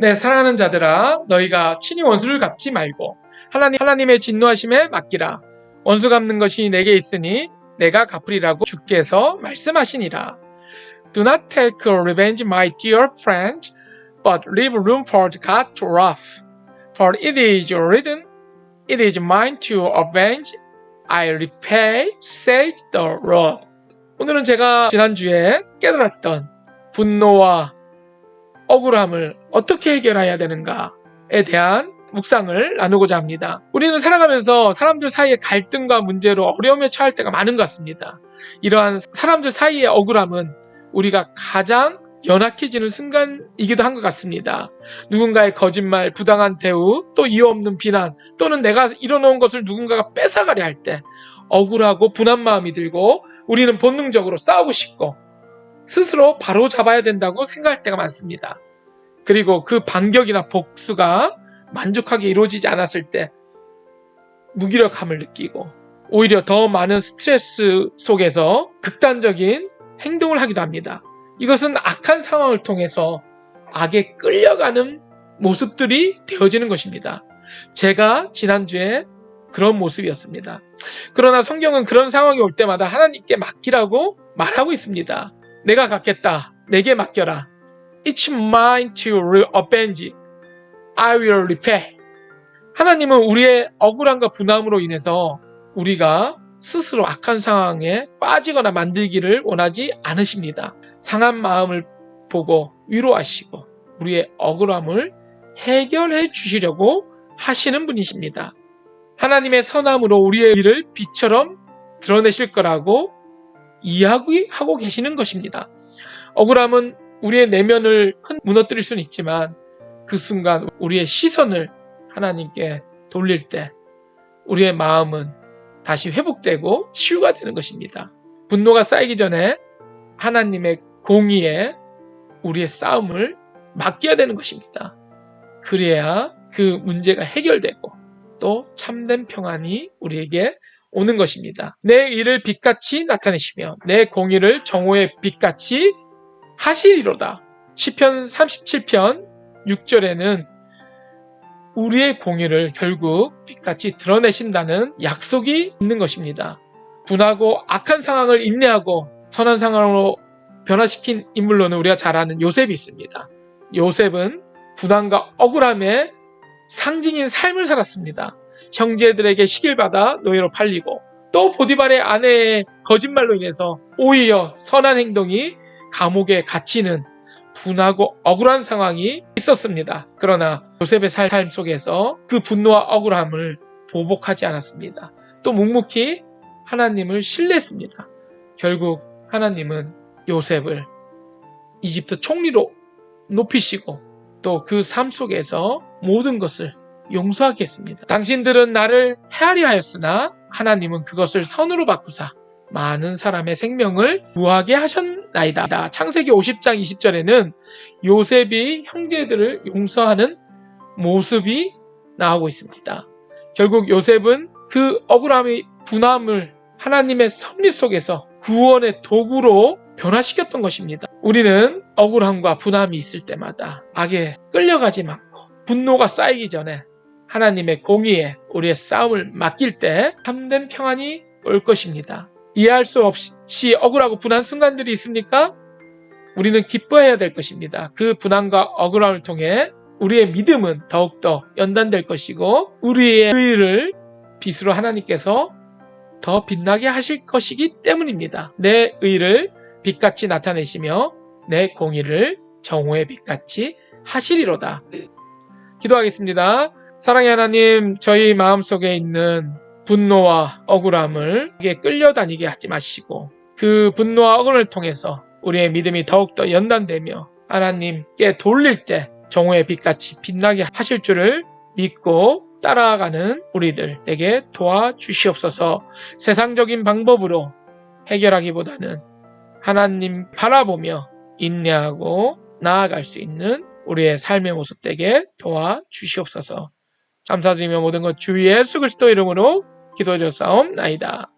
내 사랑하는 자들아 너희가 친히 원수를 갚지 말고 하나님 하나님의 진노하심에 맡기라 원수 갚는 것이 내게 있으니 내가 갚으리라고 주께서 말씀하시니라 Do not take revenge my dear friend but leave room for God to wrath for it is written it is mine to avenge I repay says the Lord 오늘은 제가 지난주에 깨달았던 분노와 억울함을 어떻게 해결해야 되는가에 대한 묵상을 나누고자 합니다. 우리는 살아가면서 사람들 사이의 갈등과 문제로 어려움에 처할 때가 많은 것 같습니다. 이러한 사람들 사이의 억울함은 우리가 가장 연약해지는 순간이기도 한 것 같습니다. 누군가의 거짓말, 부당한 대우, 또 이유 없는 비난, 또는 내가 이뤄놓은 것을 누군가가 뺏어가려 할 때 억울하고 분한 마음이 들고 우리는 본능적으로 싸우고 싶고 스스로 바로 잡아야 된다고 생각할 때가 많습니다. 그리고 그 반격이나 복수가 만족하게 이루어지지 않았을 때 무기력함을 느끼고 오히려 더 많은 스트레스 속에서 극단적인 행동을 하기도 합니다. 이것은 악한 상황을 통해서 악에 끌려가는 모습들이 되어지는 것입니다. 제가 지난주에 그런 모습이었습니다. 그러나 성경은 그런 상황이 올 때마다 하나님께 맡기라고 말하고 있습니다. 내가 갖겠다. 내게 맡겨라. It's mine to avenge. I will repay. 하나님은 우리의 억울함과 분함으로 인해서 우리가 스스로 악한 상황에 빠지거나 만들기를 원하지 않으십니다. 상한 마음을 보고 위로하시고 우리의 억울함을 해결해 주시려고 하시는 분이십니다. 하나님의 선함으로 우리의 일을 빛처럼 드러내실 거라고 이야기하고 계시는 것입니다. 억울함은 우리의 내면을 무너뜨릴 수는 있지만 그 순간 우리의 시선을 하나님께 돌릴 때 우리의 마음은 다시 회복되고 치유가 되는 것입니다. 분노가 쌓이기 전에 하나님의 공의에 우리의 싸움을 맡겨야 되는 것입니다. 그래야 그 문제가 해결되고 또 참된 평안이 우리에게 오는 것입니다. 내 일을 빛같이 나타내시며 내 공의를 정오의 빛같이 하시리로다. 시편 37편 6절에는 우리의 공의를 결국 빛같이 드러내신다는 약속이 있는 것입니다. 분하고 악한 상황을 인내하고 선한 상황으로 변화시킨 인물로는 우리가 잘 아는 요셉이 있습니다. 요셉은 분함과 억울함의 상징인 삶을 살았습니다. 형제들에게 시길 받아 노예로 팔리고 또 보디발의 아내의 거짓말로 인해서 오히려 선한 행동이 감옥에 갇히는 분하고 억울한 상황이 있었습니다. 그러나 요셉의 삶 속에서 그 분노와 억울함을 보복하지 않았습니다. 또 묵묵히 하나님을 신뢰했습니다. 결국 하나님은 요셉을 이집트 총리로 높이시고 또 그 삶 속에서 모든 것을 용서하게 했습니다. 당신들은 나를 헤아려 하였으나 하나님은 그것을 선으로 바꾸사 많은 사람의 생명을 구하게 하셨나이다. 창세기 50장 20절에는 요셉이 형제들을 용서하는 모습이 나오고 있습니다. 결국 요셉은 그 억울함의 분함을 하나님의 섭리 속에서 구원의 도구로 변화시켰던 것입니다. 우리는 억울함과 분함이 있을 때마다 악에 끌려가지 않고 분노가 쌓이기 전에 하나님의 공의에 우리의 싸움을 맡길 때 참된 평안이 올 것입니다. 이해할 수 없이 억울하고 분한 순간들이 있습니까? 우리는 기뻐해야 될 것입니다. 그 분함과 억울함을 통해 우리의 믿음은 더욱더 연단될 것이고 우리의 의를 빛으로 하나님께서 더 빛나게 하실 것이기 때문입니다. 내 의를 빛같이 나타내시며 내 공의를 정오의 빛같이 하시리로다. 기도하겠습니다. 사랑의 하나님, 저희 마음속에 있는 분노와 억울함을 끌려다니게 하지 마시고 그 분노와 억울을 통해서 우리의 믿음이 더욱더 연단되며 하나님께 돌릴 때 정오의 빛같이 빛나게 하실 줄을 믿고 따라가는 우리들에게 도와주시옵소서. 세상적인 방법으로 해결하기보다는 하나님 바라보며 인내하고 나아갈 수 있는 우리의 삶의 모습 되게 도와주시옵소서 감사드리며 모든 것 주 예수 그리스도 이름으로 기도드려 싸움나이다.